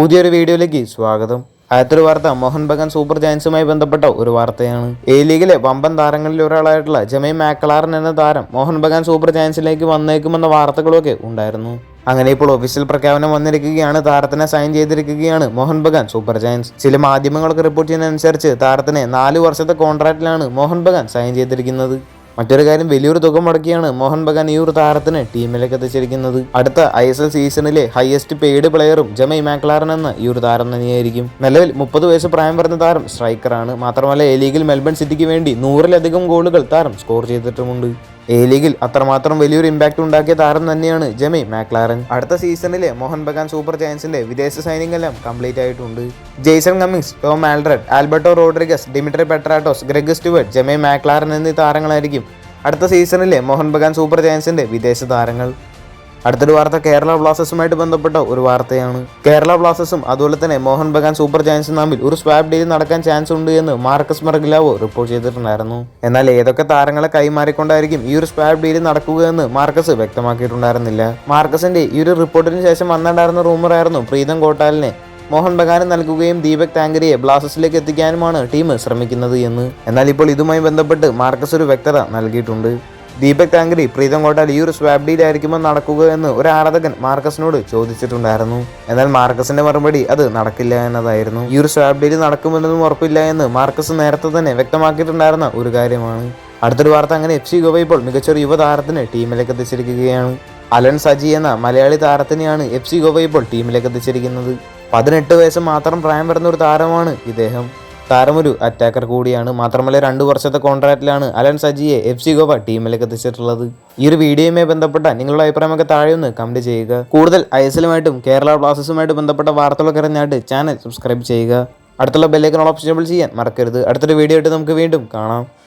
പുതിയൊരു വീഡിയോയിലേക്ക് സ്വാഗതം. ആദ്യത്തെ വാർത്ത മോഹൻ ബഗാൻ സൂപ്പർ ജയൻസുമായി ബന്ധപ്പെട്ട ഒരു വാർത്തയാണ്. എ ലീഗിലെ വമ്പൻ താരങ്ങളിൽ ഒരാളായിട്ടുള്ള ജമൈ മാക്കളാറൻ എന്ന താരം മോഹൻ ബഗാൻ സൂപ്പർ ജയൻസിലേക്ക് വന്നേക്കുമെന്ന വാർത്തകളൊക്കെ ഉണ്ടായിരുന്നു. അങ്ങനെ ഇപ്പോൾ ഒഫീഷ്യൽ പ്രഖ്യാപനം വന്നിരിക്കുകയാണ് താരത്തിനെ സൈൻ ചെയ്തിരിക്കുകയാണ് മോഹൻ ബഗാൻ സൂപ്പർ ജയൻസ്. ചില മാധ്യമങ്ങളൊക്കെ റിപ്പോർട്ട് ചെയ്യുന്നതനുസരിച്ച് താരത്തിന് നാല് വർഷത്തെ കോൺട്രാക്റ്റിലാണ് മോഹൻ ബഗാൻ സൈൻ ചെയ്തിരിക്കുന്നത്. മറ്റൊരു കാര്യം വലിയൊരു തുക മുടക്കിയാണ് മോഹൻ ബഗാൻ ഈ ഒരു താരത്തിന് ടീമിലേക്ക് എത്തിച്ചിരിക്കുന്നത്. അടുത്ത ഐ എസ് എൽ സീസണിലെ ഹയസ്റ്റ് പെയ്ഡ് പ്ലെയറും ജമൈ മാക്ലാറൻ എന്ന ഈ ഒരു താരം തന്നെയായിരിക്കും. നിലവിൽ മുപ്പത് വയസ്സ് പ്രായം വരുന്ന താരം സ്ട്രൈക്കറാണ്. മാത്രമല്ല എ ലീഗിൽ മെൽബൺ സിറ്റിക്ക് വേണ്ടി നൂറിലധികം ഗോളുകൾ താരം സ്കോർ ചെയ്തിട്ടുമുണ്ട്. എ ലീഗിൽ അത്രമാത്രം വലിയൊരു ഇമ്പാക്ട് ഉണ്ടാക്കിയ താരം തന്നെയാണ് ജമൈ മാക്ലാറൻ. അടുത്ത സീസണിലെ മോഹൻ ബഗാൻ സൂപ്പർ ജയൻസിന്റെ വിദേശ സൈനിങ് എല്ലാം കംപ്ലീറ്റ് ആയിട്ടുണ്ട്. Jason Cummings Tom Aldred Alberto Rodriguez Dimitri Petratos Greg Stewart Jamie Maclaren എന്നീ താരങ്ങളായിരിക്കും അടുത്ത സീസണിലെ മോഹൻ ബഗാൻ സൂപ്പർ ജയൻസിന്റെ വിദേശ താരങ്ങൾ. അടുത്തൊരു വാർത്ത കേരള ബ്ലാസ്റ്റേഴ്സുമായിട്ട് ബന്ധപ്പെട്ട ഒരു വാർത്തയാണ്. കേരള ബ്ലാസ്റ്റേഴ്സും അതുപോലെ തന്നെ മോഹൻ ബഗാൻ സൂപ്പർ ജയൻസും തമ്മിൽ ഒരു സ്വാപ്പ് ഡീൽ നടക്കാൻ ചാൻസ് ഉണ്ട് എന്ന് മാർക്കസ് മർഗിലാവോ റിപ്പോർട്ട് ചെയ്തിട്ടുണ്ടായിരുന്നു. എന്നാൽ ഏതൊക്കെ താരങ്ങളെ കൈമാറിക്കൊണ്ടായിരിക്കും ഈ ഒരു സ്വാപ്പ് ഡീൽ നടക്കുകയെന്ന് മാർക്കസ് വ്യക്തമാക്കിയിട്ടുണ്ടായിരുന്നില്ല. മാർക്കസിന്റെ ഈ ഒരു റിപ്പോർട്ടിന് ശേഷം വന്നിട്ടുണ്ടായിരുന്ന റൂമർ ആയിരുന്നു പ്രീതം കോട്ടാലിനെ മോഹൻ ബഗാന് നൽകുകയും ദീപക് താങ്കരിയെ ബ്ലാസ്റ്റേഴ്സിലേക്ക് എത്തിക്കാനുമാണ് ടീം ശ്രമിക്കുന്നത് എന്ന്. എന്നാൽ ഇപ്പോൾ ഇതുമായി ബന്ധപ്പെട്ട് മാർക്കസ് ഒരു വ്യക്തത നൽകിയിട്ടുണ്ട്. ദീപക് താങ്കരി പ്രീതം കോട്ടാൽ ഈ ഒരു സ്വാബ് ഡീൽ ആയിരിക്കുമോ നടക്കുക എന്ന് ഒരു ആരാധകൻ മാർക്കസിനോട് ചോദിച്ചിട്ടുണ്ടായിരുന്നു. എന്നാൽ മാർക്കസിന്റെ മറുപടി അത് നടക്കില്ല എന്നതായിരുന്നു. ഈ ഒരു സ്വാബ് ഡീൽ നടക്കുമെന്നതും ഉറപ്പില്ല എന്ന് മാർക്കസ് നേരത്തെ തന്നെ വ്യക്തമാക്കിയിട്ടുണ്ടായിരുന്ന ഒരു കാര്യമാണ്. അടുത്തൊരു വാർത്ത അങ്ങനെ എഫ് സി ഗോവ ഇപ്പോൾ മികച്ചൊരു യുവതാരത്തിന് ടീമിലേക്ക് എത്തിച്ചിരിക്കുകയാണ്. അലൻ സജി എന്ന മലയാളി താരത്തിനെയാണ് എഫ് സി ഗോവ ഇപ്പോൾ ടീമിലേക്ക് എത്തിച്ചിരിക്കുന്നത്. പതിനെട്ട് വയസ്സ് മാത്രം പ്രായം വരുന്ന ഒരു താരമാണ് ഇദ്ദേഹം. താരമൊരു അറ്റാക്കർ കൂടിയാണ്. മാത്രമല്ല രണ്ട് വർഷത്തെ കോൺട്രാക്റ്റിലാണ് അലൻ സജിയെ എഫ് സി ഗോവ ടീമിലേക്ക് എത്തിച്ചിട്ടുള്ളത്. ഈ ഒരു വീഡിയോയുമായി ബന്ധപ്പെട്ട നിങ്ങളുടെ അഭിപ്രായമൊക്കെ താഴെ ഒന്ന് കമന്റ് ചെയ്യുക. കൂടുതൽ ഐ കേരള ബ്ലാസ്റ്റേഴ്സുമായിട്ട് ബന്ധപ്പെട്ട വാർത്തകളൊക്കെ അറിഞ്ഞായിട്ട് ചാനൽ സബ്സ്ക്രൈബ് ചെയ്യുക. അടുത്തുള്ള ബെല്ലേക്കൻ ഓപ്ഷൻ ചെയ്യാൻ മറക്കരുത്. അടുത്തൊരു വീഡിയോ ആയിട്ട് നമുക്ക് വീണ്ടും കാണാം.